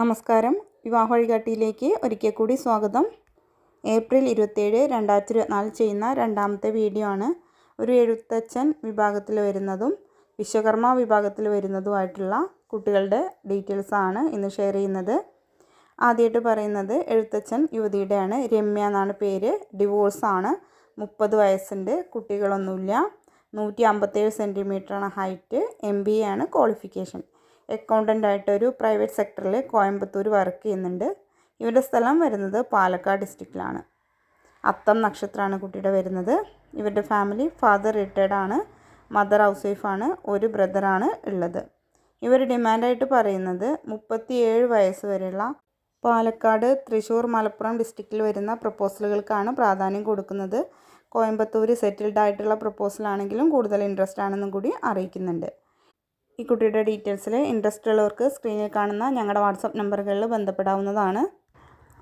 നമസ്കാരം. വിവാഹ വഴികാട്ടിയിലേക്ക് ഒരിക്കൽ കൂടി സ്വാഗതം. ഏപ്രിൽ ഇരുപത്തേഴ് രണ്ടായിരത്തി ഇരുപത്തിനാല് ചെയ്യുന്ന രണ്ടാമത്തെ വീഡിയോ ആണ്. ഒരു എഴുത്തച്ഛൻ വിഭാഗത്തിൽ വരുന്നതും വിശ്വകർമ്മ വിഭാഗത്തിൽ വരുന്നതുമായിട്ടുള്ള കുട്ടികളുടെ ഡീറ്റെയിൽസ് ആണ് ഇന്ന് ഷെയർ ചെയ്യുന്നത്. ആദ്യമായിട്ട് പറയുന്നത് എഴുത്തച്ഛൻ യുവതിയുടെയാണ്. രമ്യ എന്നാണ് പേര്. ഡിവോഴ്സാണ് മുപ്പത് വയസ്സുണ്ട് കുട്ടികളൊന്നുമില്ല. നൂറ്റി അമ്പത്തേഴ് സെന്റിമീറ്ററാണ് ഹൈറ്റ്. എം ബി എ ആണ് ക്വാളിഫിക്കേഷൻ. അക്കൗണ്ടന്റ് ആയിട്ടൊരു പ്രൈവറ്റ് സെക്ടറിൽ കോയമ്പത്തൂർ വർക്ക് ചെയ്യുന്നുണ്ട്. ഇവരുടെ സ്ഥലം വരുന്നത് പാലക്കാട് ഡിസ്ട്രിക്റ്റിലാണ് അത്തം നക്ഷത്രമാണ് കുട്ടിയുടെ വരുന്നത്. ഇവരുടെ ഫാമിലി ഫാദർ റിട്ടയർഡ് ആണ്. മദർ ഹൗസ് വൈഫാണ് ഒരു ബ്രദറാണ് ഉള്ളത്. ഇവർ ഡിമാൻഡായിട്ട് പറയുന്നത് മുപ്പത്തിയേഴ് വയസ്സ് വരെയുള്ള പാലക്കാട് തൃശ്ശൂർ മലപ്പുറം ഡിസ്ട്രിക്റ്റിൽ വരുന്ന പ്രപ്പോസലുകൾക്കാണ് പ്രാധാന്യം കൊടുക്കുന്നത്. കോയമ്പത്തൂർ സെറ്റിൽഡ് ആയിട്ടുള്ള പ്രപ്പോസലാണെങ്കിലും കൂടുതൽ ഇൻട്രസ്റ്റ് ആണെന്നും കൂടി അറിയിക്കുന്നുണ്ട്. ഈ കുട്ടിയുടെ ഡീറ്റെയിൽസിൽ ഇൻട്രസ്റ്റ് ഉള്ളവർക്ക് സ്ക്രീനിൽ കാണുന്ന ഞങ്ങളുടെ വാട്സപ്പ് നമ്പറുകളിൽ ബന്ധപ്പെടാവുന്നതാണ്.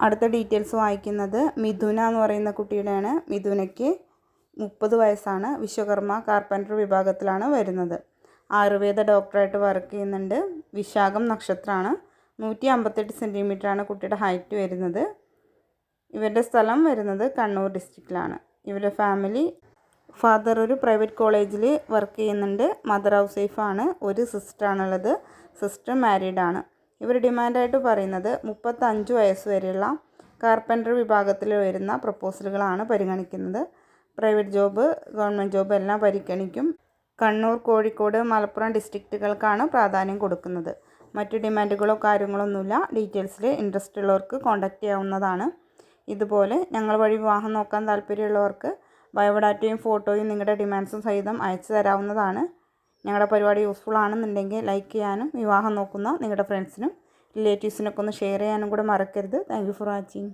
അടുത്ത ഡീറ്റെയിൽസ് വായിക്കുന്നത് മിഥുന എന്ന് പറയുന്ന കുട്ടിയുടെയാണ്. മിഥുനയ്ക്ക് മുപ്പത് വയസ്സാണ്. വിശ്വകർമ്മ കാർപ്പന്റർ വിഭാഗത്തിലാണ് വരുന്നത്. ആയുർവേദ ഡോക്ടറായിട്ട് വർക്ക് ചെയ്യുന്നുണ്ട്. വിശാഖം നക്ഷത്രമാണ്. നൂറ്റി അമ്പത്തെട്ട് സെന്റിമീറ്ററാണ് കുട്ടിയുടെ ഹൈറ്റ് വരുന്നത്. ഇവരുടെ സ്ഥലം വരുന്നത് കണ്ണൂർ ഡിസ്ട്രിക്റ്റിലാണ് ഇവരുടെ ഫാമിലി ഫാദർ ഒരു പ്രൈവറ്റ് കോളേജിൽ വർക്ക് ചെയ്യുന്നുണ്ട്. മദർ ഹൗസ് വൈഫാണ്. ഒരു സിസ്റ്ററാണുള്ളത്. സിസ്റ്റർ മാരീഡ് ആണ് ഇവർ ഡിമാൻഡായിട്ട് പറയുന്നത് മുപ്പത്തഞ്ച് വയസ്സ് വരെയുള്ള കാർപ്പന്റർ വിഭാഗത്തിൽ വരുന്ന പ്രപ്പോസലുകളാണ് പരിഗണിക്കുന്നത്. പ്രൈവറ്റ് ജോബ് ഗവൺമെന്റ് ജോബ് എല്ലാം പരിഗണിക്കും. കണ്ണൂർ കോഴിക്കോട് മലപ്പുറം ഡിസ്ട്രിക്റ്റുകൾക്കാണ് പ്രാധാന്യം കൊടുക്കുന്നത്. മറ്റു ഡിമാൻഡുകളോ കാര്യങ്ങളൊന്നുമില്ല. ഡീറ്റെയിൽസിൽ ഇൻട്രസ്റ്റ് ഉള്ളവർക്ക് കോൺടാക്റ്റ് ചെയ്യാവുന്നതാണ്. ഇതുപോലെ ഞങ്ങൾ വഴി വിവാഹം നോക്കാൻ താല്പര്യമുള്ളവർക്ക് ബയോഡാറ്റയും ഫോട്ടോയും നിങ്ങളുടെ ഡിമാൻഡ്സും സഹിതം അയച്ചു തരാവുന്നതാണ്. ഞങ്ങളുടെ പരിപാടി യൂസ്ഫുൾ ആണെന്നുണ്ടെങ്കിൽ ലൈക്ക് ചെയ്യാനും വിവാഹം നോക്കുന്ന നിങ്ങളുടെ ഫ്രണ്ട്സിനും റിലേറ്റീവ്സിനൊക്കെ ഒന്ന് ഷെയർ ചെയ്യാനും കൂടെ മറക്കരുത്. Thank for watching